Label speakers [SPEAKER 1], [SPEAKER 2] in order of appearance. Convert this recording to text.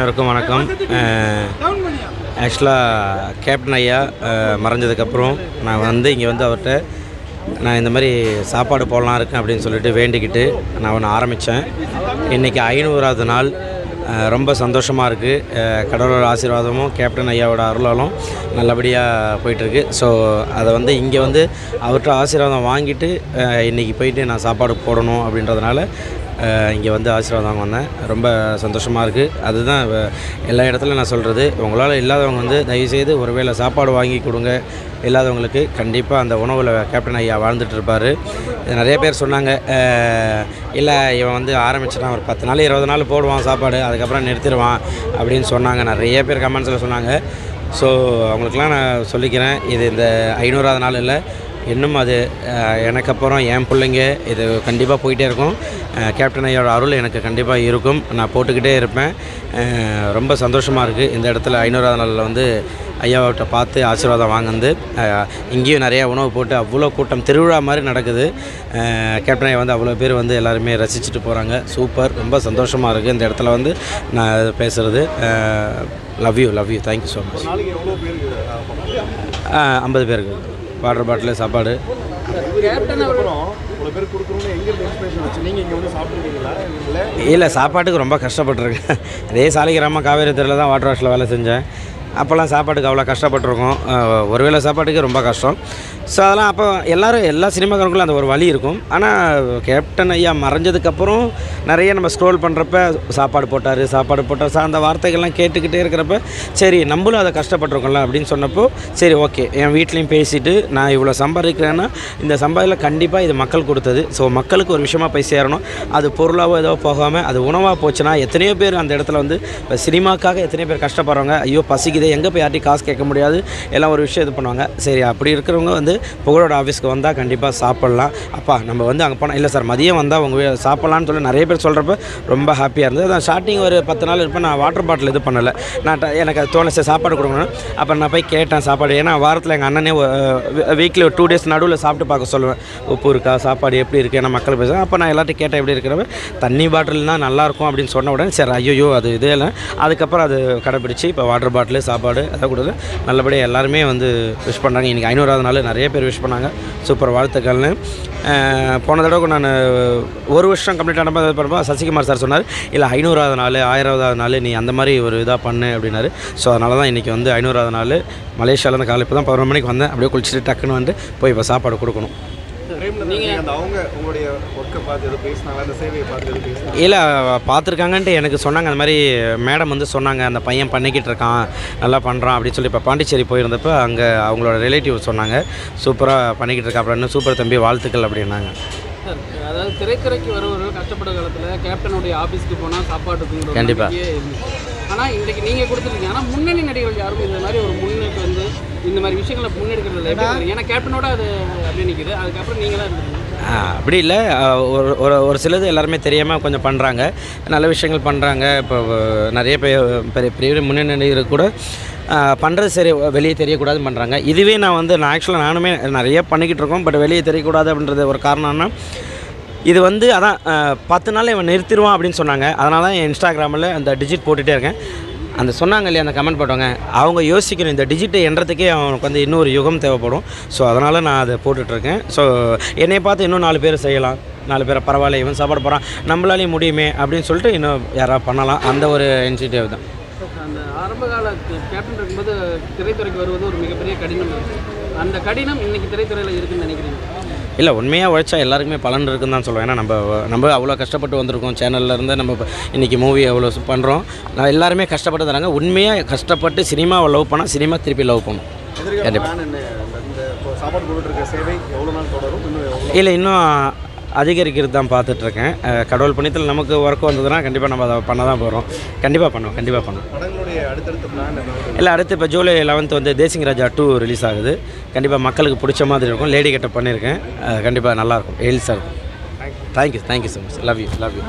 [SPEAKER 1] அனைவருக்கும் வணக்கம். ஆக்சுவலாக கேப்டன் ஐயா மறைஞ்சதுக்கப்புறம் நான் வந்து இங்கே வந்து அவர்கிட்ட நான் இந்த மாதிரி சாப்பாடு போடலாம் இருக்கேன் அப்படின்னு சொல்லிட்டு வேண்டிக்கிட்டு நான் ஒன்று ஆரம்பித்தேன் இன்றைக்கி ஐநூறாவது நாள். ரொம்ப சந்தோஷமாக இருக்குது கடவுளோட ஆசீர்வாதமும் கேப்டன் ஐயாவோட அருளாலும் நல்லபடியாக போயிட்டுருக்கு. ஸோ அதை வந்து இங்கே வந்து அவர்கிட்ட ஆசீர்வாதம் வாங்கிட்டு இன்றைக்கி இன்னைக்கு போயிட்டு நான் சாப்பாடு போடணும் அப்படின்றதுனால இங்கே வந்து ஆசீர்வாதம் வாங்க வந்தேன். ரொம்ப சந்தோஷமாக இருக்குது அதுதான் எல்லா இடத்துலையும் நான் சொல்கிறது உங்களால் இல்லாதவங்க வந்து தயவுசெய்து ஒருவேளை சாப்பாடு வாங்கி கொடுங்க. இல்லாதவங்களுக்கு கண்டிப்பாக அந்த உணவில் கேப்டன் ஐயா வாழ்ந்துட்டு இருப்பார். நிறைய பேர் சொன்னாங்க. இல்லை இவன் வந்து ஆரம்பிச்சிட்டான். ஒரு பத்து நாள் இருபது நாள் போடுவான் சாப்பாடு. அதுக்கப்புறம் நிறுத்திடுவான் அப்படின்னு சொன்னாங்க. நிறைய பேர் கமெண்ட்ஸில் சொன்னாங்க. ஸோ அவங்களுக்குலாம் நான் சொல்லிக்கிறேன். இது இந்த ஐநூறாவது நாள் இல்லை. இன்னும் அது எனக்கு அப்புறம் என் பிள்ளைங்க இது கண்டிப்பாக போயிட்டே இருக்கும். கேப்டன் ஐயோட அருள் எனக்கு கண்டிப்பாக இருக்கும். நான் போட்டுக்கிட்டே இருப்பேன். ரொம்ப சந்தோஷமாக இருக்குது இந்த இடத்துல ஐநூறாவது நாளில் வந்து ஐயாவிட்ட பார்த்து ஆசீர்வாதம் வாங்குந்து இங்கேயும் நிறையா உணவு போட்டு அவ்வளோ கூட்டம் திருவிழா மாதிரி நடக்குது. கேப்டன் ஐயா வந்து அவ்வளோ பேர் வந்து எல்லாருமே ரசிச்சுட்டு போகிறாங்க சூப்பர். ரொம்ப சந்தோஷமாக இருக்குது இந்த இடத்துல வந்து நான் பேசுகிறது love you love you thank you so much ஐம்பது பேருக்கு வாட்டர் பாட்டில் சாப்பாடு.
[SPEAKER 2] இல்லை?
[SPEAKER 1] சாப்பாட்டுக்கு ரொம்ப கஷ்டப்பட்டிருக்கேன். இதே சாலிகிராம காவேரி தெருவில் தான் வாட்டர் வாஷில் வேலை செஞ்சேன். அப்போல்லாம் சாப்பாட்டுக்கு அவ்வளோ கஷ்டப்பட்டிருக்கோம். ஒரு வேளை சாப்பாட்டுக்கு ரொம்ப கஷ்டம். ஸோ அதெல்லாம் அப்போ எல்லோரும் எல்லா சினிமாக்காரங்களும் அந்த ஒரு வழி இருக்கும். ஆனால் கேப்டன் ஐயா மறைஞ்சதுக்கப்புறம் நிறைய நம்ம ஸ்க்ரோல் பண்ணுறப்ப சாப்பாடு போட்டார் சாப்பாடு போட்டார். சா- அந்த வார்த்தைகள்லாம் கேட்டுக்கிட்டே இருக்கிறப்ப சரி நம்மளும் அதை கஷ்டப்பட்டிருக்கோம்ல அப்படின்னு சொன்னப்போ சரி ஓகே என் வீட்லேயும் பேசிவிட்டு நான் இவ்வளோ சம்பாதிக்கிறேன்னா இந்த சம்பாதியில் கண்டிப்பாக இது மக்கள் கொடுத்தது. ஸோ மக்களுக்கு ஒரு விஷயமா போய் சேரணும். அது பொருளாகவோ ஏதோ போகாமல் அது உணவாக போச்சுன்னா எத்தனையோ பேர் அந்த இடத்துல வந்து இப்போ சினிமாக்காக எத்தனையோ பேர் கஷ்டப்படுறவங்க ஐயோ இதை எங்கே போய் யார்ட்டி காசு கேட்க முடியாது. எல்லாம் ஒரு விஷயம் இது பண்ணுவாங்க. சரி அப்படி இருக்கிறவங்க வந்து புகழோட ஆஃபீஸ்க்கு வந்தால் கண்டிப்பாக சாப்பிட்லாம். அப்பா நம்ம வந்து அங்கே போனால் இல்லை சார் மதியம் வந்தால் உங்கள் சாப்பிட்லான்னு சொல்லி நிறைய பேர் சொல்கிறப்ப ரொம்ப ஹாப்பியாக இருந்தது. அதான் ஸ்டார்டிங் ஒரு பத்து நாள் இருப்பேன். நான் வாட்டர் பாட்டில் இது பண்ணலை. நான் எனக்கு அது தோணுச்சு சாப்பாடு கொடுக்கணும் அப்போ நான் போய் கேட்டேன் சாப்பாடு. ஏன்னா வாரத்தில் எங்கள் அண்ணனே வீக்லி ஒரு டூ டேஸ் நடுவில் சாப்பிட்டு பார்க்க சொல்லுவேன். உப்பு இருக்கா சாப்பாடு எப்படி இருக்குது ஏன்னா மக்கள் பேசுகிறேன் அப்போ நான் எல்லாத்தையும் கேட்டேன் எப்படி இருக்கிறவன் தண்ணி பாட்டில் தான் நல்லாயிருக்கும் அப்படின்னு சொன்ன உடனே சரி ஐயோ அது இதே இல்லை. அதுக்கப்புறம் அது கடைப்பிடிச்சி இப்போ வாட்டர் பாட்டில் சாப்பாடு அதை கொடுத்து நல்லபடியாக எல்லாருமே வந்து விஷ் பண்ணுறாங்க இன்றைக்கி ஐநூறாவது நாள் நிறைய பேர் விஷ் பண்ணாங்க. சூப்பர் வாழ்த்துக்கள்னு. போன தடவை நான் ஒரு வருஷம் கம்ப்ளீட் ஆனப்போ இது பண்ணும்போது சசிகுமார் சார் சொன்னார் இல்லை ஐநூறாவது நாள் ஆயிரவாவது நாள் நீ அந்த மாதிரி ஒரு இதாக பண்ணு அப்படின்னாரு. ஸோ அதனால தான் இன்றைக்கி வந்து ஐநூறாவது நாள் மலேசியாவிலேருந்து காலை இப்போ தான் பதினொரு மணிக்கு வந்தேன். அப்படியே குளிச்சுட்டு டக்குன்னு வந்து போய் இப்போ சாப்பாடு கொடுக்கணும். இல்லை பார்த்துருக்காங்கன்ட்டு எனக்கு சொன்னாங்க. அந்த மாதிரி மேடம் வந்து சொன்னாங்க. அந்த பையன் பண்ணிக்கிட்டு இருக்கான். நல்லா பண்ணுறான் அப்படின்னு சொல்லி இப்போ பாண்டிச்சேரி போயிருந்தப்போ அங்கே அவங்களோட ரிலேட்டிவ் சொன்னாங்க. சூப்பராக பண்ணிக்கிட்டு இருக்கா அப்படின்னு. சூப்பர் தம்பி வாழ்த்துக்கள் அப்படின்னாங்க.
[SPEAKER 3] சார் அதாவது திரைத்துறைக்கு வருவர்கள் கஷ்டப்பட்ட காலத்தில் கேப்டனுடைய ஆஃபீஸ்க்கு போனால் சாப்பாட்டுக்குங்கிற
[SPEAKER 1] கண்டிப்பா.
[SPEAKER 3] ஆனால் இன்றைக்கு நீங்கள் கொடுத்துருக்கீங்க. ஆனால் முன்னணி நடிகர்கள் யாரும் இந்த மாதிரி ஒரு முன்னுக்கு வந்து இந்த மாதிரி விஷயங்களை முன்னெடுக்கிறது இல்லை? ஏன்னா கேப்டனோட அது அப்படியே நிற்குது அதுக்கப்புறம் இருந்துருக்கீங்க.
[SPEAKER 1] ஆ, அப்படி இல்லை. ஒரு ஒரு ஒரு சிலது எல்லாருமே தெரியாமல் கொஞ்சம் பண்ணுறாங்க நல்ல விஷயங்கள் பண்ணுறாங்க இப்போ நிறைய பேர் பெரிய பெரிய முன்னணி நடிகர் கூட பண்ணுறது சரி வெளியே தெரியக்கூடாதுன்னு பண்ணுறாங்க இதுவே நான் வந்து நான் ஆக்சுவலாக நானுமே நிறைய பண்ணிக்கிட்டு இருக்கோம். பட் வெளியே தெரியக்கூடாது அப்படின்றது ஒரு காரணம்னா இது வந்து அதான் பத்து நாள் இவன் நிறுத்திடுவான் அப்படின்னு சொன்னாங்க. அதனால தான் என் இன்ஸ்டாகிராமில் அந்த டிஜிட் போட்டுகிட்டே இருக்கேன். அந்த சொன்னாங்க இல்லையா அந்த கமெண்ட் போட்டவங்க அவங்க யோசிக்கணும் இந்த டிஜிட்டை என்றதுக்கே அவனுக்கு வந்து இன்னொரு யுகம் தேவைப்படும். ஸோ அதனால் நான் அதை போட்டுட்ருக்கேன் ஸோ என்னை பார்த்து இன்னும் நாலு பேர் செய்யலாம். நாலு பேரை பரவாயில்ல இவன் சாப்பாடு போகிறான் நம்மளாலேயும் முடியுமே அப்படின்னு சொல்லிட்டு இன்னும் யாராவது பண்ணலாம். அந்த ஒரு இனிஷியேட்டிவ் தான்.
[SPEAKER 3] அந்த ஆரம்ப கால கேப்டன் இருக்கும்போது திரைத்துறைக்கு வருவது ஒரு மிகப்பெரிய கடினம். அந்த கடினம் இன்னைக்கு திரைத்துறையில் இருக்குன்னு நினைக்கிறீங்க?
[SPEAKER 1] இல்லை உண்மையாக உழைச்சா எல்லாருக்குமே பலன் இருக்குன்னு தான் சொல்லுவேன். ஏன்னா நம்ம நம்ம அவ்வளோ கஷ்டப்பட்டு வந்திருக்கோம். சேனல்ல இருந்து நம்ம இன்றைக்கி மூவி அவ்வளோ பண்ணுறோம் நான் எல்லாருமே கஷ்டப்பட்டு தராங்க உண்மையாக கஷ்டப்பட்டு சினிமாவை லவ் பண்ணால் சினிமா திருப்பி லவ் பண்ணும்
[SPEAKER 2] எதிர்கால
[SPEAKER 1] கண்டிப்பா.
[SPEAKER 2] பிளான் என்ன? அந்த- இந்த இப்போ சாப்பாடு கொடுத்துட்டு இருக்க சேவை எவ்வளோ நாள் தொடரும்? இன்னும் எவ்வளோ
[SPEAKER 1] இல்லை இன்னும் அதிகரிக்கிறது தான் பார்த்துட்ருக்கேன். கடவுள் புண்ணியத்தில் நமக்கு ஒர்க் வந்ததுன்னா கண்டிப்பாக நம்ம அதை பண்ண தான் போகிறோம் கண்டிப்பாக பண்ணுவோம் கண்டிப்பாக பண்ணுவோம். இல்லை அடுத்து இப்போ ஜூலை லெவன்த் வந்து தேசிங் ராஜா டூ ரிலீஸ் ஆகுது. கண்டிப்பாக மக்களுக்கு பிடிச்ச மாதிரி இருக்கும். லேடி கெட்ட பண்ணியிருக்கேன் கண்டிப்பாக நல்லாயிருக்கும் எயில்ஸாக இருக்கும். Thank you thank you so much love you love you